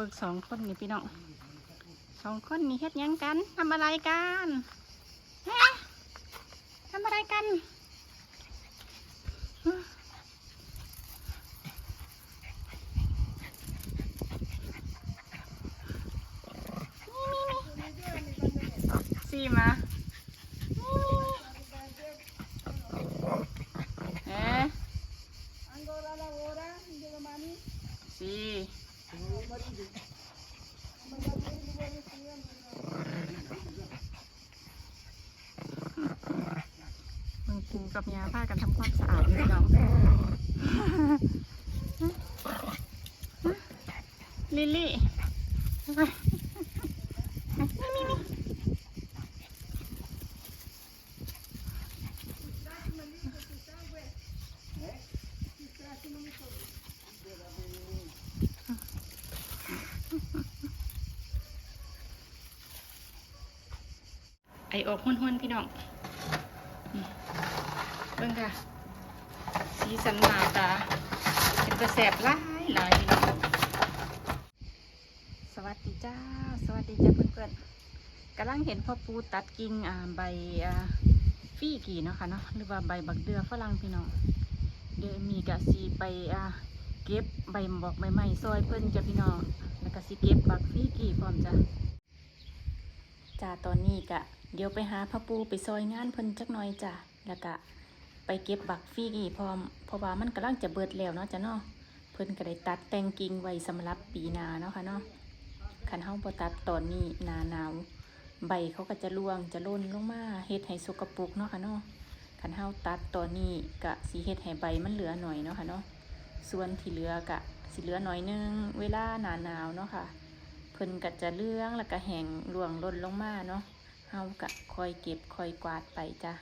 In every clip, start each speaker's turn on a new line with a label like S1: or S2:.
S1: บิกสองคนนี่พี่น้องสองคนนี่เฮ็ดยังกันทำอะไรกันฮะทำอะไรกันซีมาเอ๊ะ
S2: Ancora lavora in domani?
S1: ซี มึงปู กับยาผ้ากันทำความสะอาดพี่น้องลิลลี่ไอออกห้วนๆพี่น้อง เบิ่งค่ะ สีสันหนาตาเป็นกระแสบหลายหลายสวัสดีจ้า สวัสดีจ้าเพื่อนๆกำลังเห็นพ่อปูตัดกิ่งอ่าใบอ่าฟี่กี่เนาะค่ะเนาะหรือว่าใบบักเดือฝรั่งพี่น้องเดี๋ยวมีกะสีไปอ่าเก็บใบบอกใบไม้ซอยเพิ่นจ้ะพี่น้องแล้วก็สิเก็บบักฟี่กี่พร้อมจ้ะจ้าตอนนี้กะเดี๋ยวไปหาพ่อปูไปซอยงานเพิ่นจักหน่อยจ้ะแล้วก็ ไปเก็บบักฟี่กี่พร้อมเพราะว่ามันกำลังจะเบิดแล้วเนาะจ้ะเนาะเพิ่นก็ได้ตัดแต่งกิ่งไว้สำหรับปีนาเนาะค่ะเนาะคันเฮาบ่ตัดตอนนี้หนาหนาวใบเขาก็จะร่วงจะล่นลงมาเฮ็ดให้สกปรกเนาะค่ะเนาะคันเฮาตัดตอนนี้ก็สิเฮ็ดให้ใบมันเหลือหน่อยเนาะค่ะเนาะส่วนที่เหลือก็สิเหลือหน่อยนึงเวลาหนาหนาวเนาะค่ะ เพิ่นก็จะเลื่องแล้วก็แห้งร่วงล่นลงมาเนาะเฮาก็คอยเก็บคอยกวาดไปจ้ะ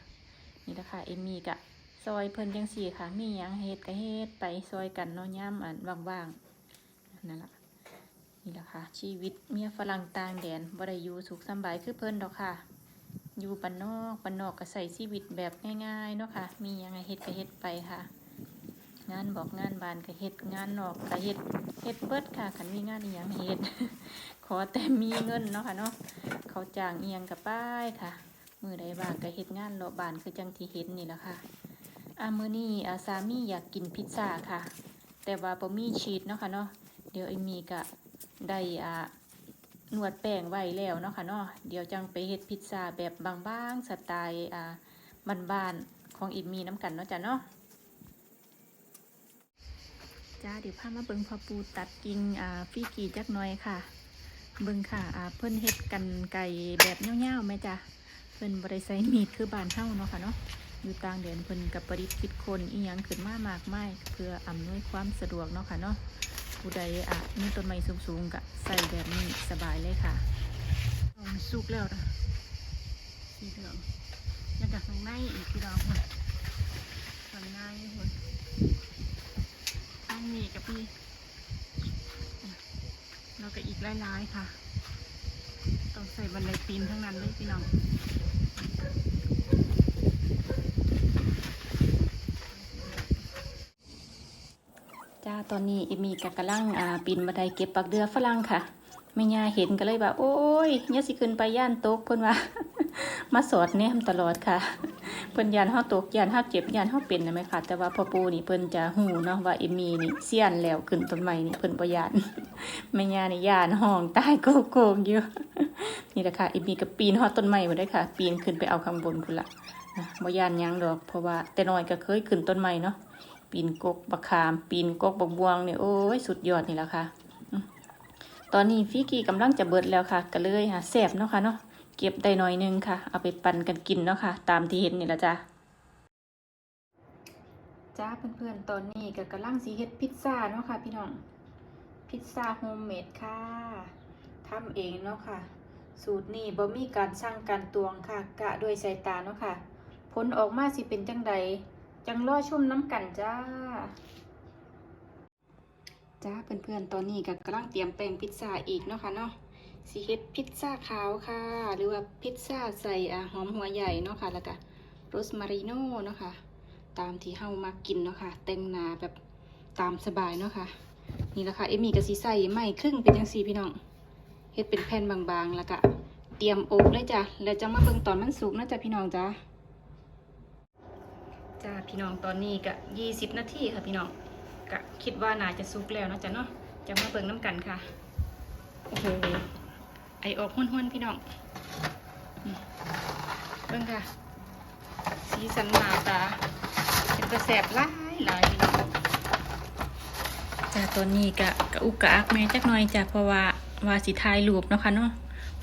S1: นี่ละค่ะเอมี่กะ ซอยเพิ่นจังสี่ค่ะ มีหยังเฮ็ดก็เฮ็ดไปซอยกันเนาะย่ำอันว่างๆนั่นแหละนี่แหละค่ะ ชีวิตเมียฝรั่งต่างแดนบ่ได้อยู่สุขสบายคือเพิ่นดอกค่ะ อยู่ปันนอกปันนอกก็ใส่ชีวิตแบบง่ายๆเนาะค่ะ มีหยังให้เฮ็ดก็เฮ็ดไปค่ะ งานบอกงานบานก็เฮ็ดงานนอกก็เฮ็ดเฮ็ดเบิดค่ะคันมีงานอีหยังเฮ็ดขอแต่มีเงินเนาะค่ะเนาะเขาจ้างเอียงก็ไปค่ะ มือใดว่างก็เฮ็ดงานรอบบานคือจังที่เห็นนี่แหละค่ะ อามือนี้อาสามีอยากกินพิซซ่าค่ะ แต่ว่าบ่มีชีสเนาะค่ะเนาะเดี๋ยวไอมีก็ได้อ่านวดแป้งไว้แล้วเนาะค่ะเนาะเดี๋ยวจังไปเฮ็ดพิซซ่าแบบบางๆสไตล์อ่าบ้านๆของอิมีน้ำกันเนาะจ้ะเนาะจ้าเดี๋ยวพามาเบิ่งพอปูตัดกิ่งอ่าฟี่กีจักหน่อยค่ะ เบิ่งค่ะอ่าเพิ่นเฮ็ดกันไก่แบบเงี้ยวๆไหมจ้ะเพิ่นบริใช้มีดคือบ้านเฮาเนาะค่ะเนาะ อยู่ต่างแดนเพิ่นกับประดิษฐ์คิดคนอีหยังขึ้นมามากมายเพื่ออำนวยความสะดวกเนาะค่ะเนาะผู้ใดอะมีต้นไม้สูงๆก็ใส่แบบนี้สบายเลยค่ะอ๋อมันสุกแล้วนะสีเหลืองแล้วก็ข้างในอีกพี่น้องคนข้างในคนข้างนี้กับพี่แล้วก็อีกหลายๆค่ะ ต้องใส่บันไดปีนทั้งนั้นเลยพี่น้อง จ้า ตอนนี้เอมีกับกำลังอ่าปีนบันไดเก็บปักเดือฝรั่งค่ะไม่ยาเห็นก็เลยแบบโอ้ยเนี่ยสิขึ้นไปย่านโตกเพิ่นว่า มาสอดแนมตลอดค่ะ เพิ่นยานเฮาตกยานเฮาเจ็บยานเฮาเป็นนะไหมค่ะแต่ว่าพ่อปูนี่เพิ่นจะหูเนาะว่าเอมีนี่เสียนแล้วขึ้นต้นไม้นี่เพิ่นบ่ยานแม่ยานี่ยานห้องตายโกโกงอยู่นี่แหละค่ะเอมีก็ปีนฮอดต้นไม้มาได้ค่ะ ปีนขึ้นไปเอาข้างบนพุ่นละบ่ยานยังดอก เพราะว่าแต่น้อยก็เคยขึ้นต้นไม้เนาะ ปีนกกบักขาม ปีนกกบักบวงเนี่ยโอ้ยสุดยอดนี่แหละค่ะ ตอนนี้ฟิกี้กำลังจะเบิดแล้วค่ะก็เลยหาแสบเนาะค่ะเนาะเก็บได้หน่อยนึงค่ะ เอาไปปั่นกันกินเนาะค่ะ ตามที่เห็นนี่แหละจ้าจ้าเพื่อนๆ ตอนนี้ก็กำลังสีเฮ็ดพิซซ่าเนาะค่ะพี่น้อง พิซซ่าโฮมเมดค่ะทำเองเนาะค่ะ สูตรนี้บ่มีการช่างการตวงค่ะ กะด้วยสายตาเนาะค่ะ ผลออกมาสิเป็นจังใด จังรอชุ่มน้ำกันจ้า จ้าเพื่อนๆ ตอนนี้ก็กำลังเตรียมแป้งพิซซ่าอีกเนาะค่ะเนาะสีเฮ็ดพิซซ่าขาวค่ะ หรือว่าพิซซ่าใส่อ่าหอมหัวใหญ่เนาะค่ะ แล้วก็โรสมาริโน่เนาะค่ะ ตามที่เฮามากินเนาะค่ะ แต่งหน้าแบบตามสบายเนาะค่ะ นี่แหละค่ะ เอมี่ก็สิใส่ไม้ครึ่งเป็นจังซีพี่น้อง เฮ็ดเป็นแผ่นบางๆ แล้วก็เตรียมอบเลยจ้ะ แล้วจะมาเบิ่งตอนมันสุกนะจ้ะพี่น้องจ้า จ้าพี่น้องตอนนี้ก็20นาทีค่ะพี่น้องก็คิดว่าน่าจะสุกแล้วนะจ๊ะเนาะจะมาเบิ่งน้ำกันค่ะโอ้โหไอออกห้วนๆพี่น้องเบิ่งค่ะ สีสันหนาตาเป็นกระแสบหลายหลายพี่น้องจ้าตอนนี้กะกะอุกกะอักแม่จักหน่อยจ้ะเพราะว่าว่าสิทายรูปเนาะค่ะเนาะ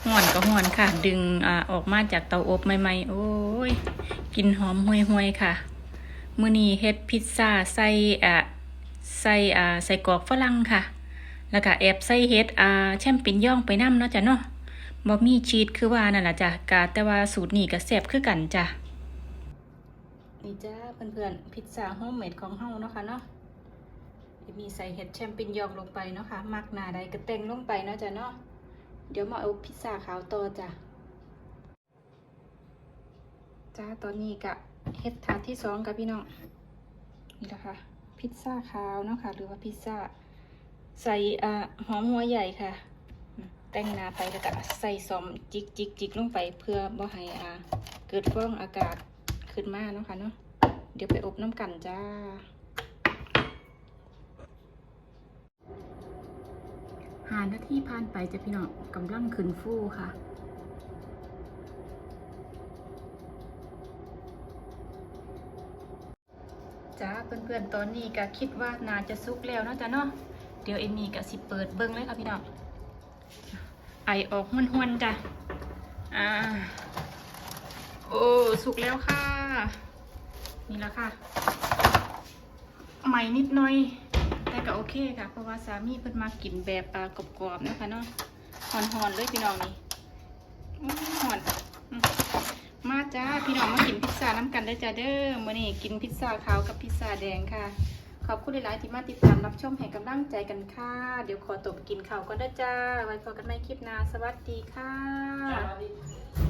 S1: ห่อนก็ห่อนค่ะ ดึงอออกมาจากเตาอบใหม่ๆ โอ้ยกลินหอมห่วยๆค่ะ มื้อนี้เฮ็ดพิซซ่าใส่อ่าใส่อ่าใส่กรอกฝรั่งค่ะ แล้วก็แอบใส่เฮ็ดอ่าแชมปิ่นย่องไปนํเนาะจ้ะเนาะบ่มีชีสคือว่านั่นล่ะจ้ะกะแต่ว่าสูตรนี้ก็แซ่บคือกันจ้ะนี่จ้าเพื่อนๆพิซซ่าโฮมเมดของเฮาเนาะค่ะเนาะมีใส่เห็ดแชมปิญญองลงไปเนาะค่ะมักหนาใดก็แต่งลงไปเนาะจ้ะเนาะเดี๋ยวมาเอาพิซซ่าขาวต่อจ้ะจ้าตอนนี้กะ เห็ดถาดที่สองกับพี่น้อง นี่แหละคะ พิซซ่าขาวเนาะค่ะ หรือว่าพิซซ่า ใส่อ่าหอมหัวใหญ่ค่ะ แต่งหนาไปแล้วก็ใส่ซอมจิกจิกจิกลงไปเพื่อบ่ให้อ่าเกิดฟองอากาศขึ้นมาเนาะค่ะเนาะ เดี๋ยวไปอบน้ำกันจ้าหานาทีผ่านไปจะพี่น้องกำลังขึ้นฟูค่ะ จ้าเพื่อนๆตอนนี้ก็คิดว่าน่าจะสุกแล้วเนาะจ้ะเนาะเดี๋ยวเอมี่ก็สิเปิดเบิ้งเลยค่ะพี่น้องไอออกห้วนๆจ้ะอ่าโอ้สุกแล้วค่ะ นี่แล้วค่ะ ใหม่นิดหน่อย แต่ก็โอเคค่ะ เพราะว่าสามีเพิ่นมากินแบบปลากรอบๆนะคะเนาะหอนๆเลยพี่น้องนี่อื้อหอน มาจ้าพี่น้องมากินพิซซ่าน้ำกันได้จ้าเด้อมื่อนี้กินพิซซ่าขาวกับพิซซ่าแดงค่ะ ขอบคุณหลายๆที่มาติดตามรับชมให้กำลังใจกันค่ะ เดี๋ยวขอตบกินข้าวก่อนได้จ้า ไว้พอกันใหม่คลิปหน้าสวัสดีค่ะ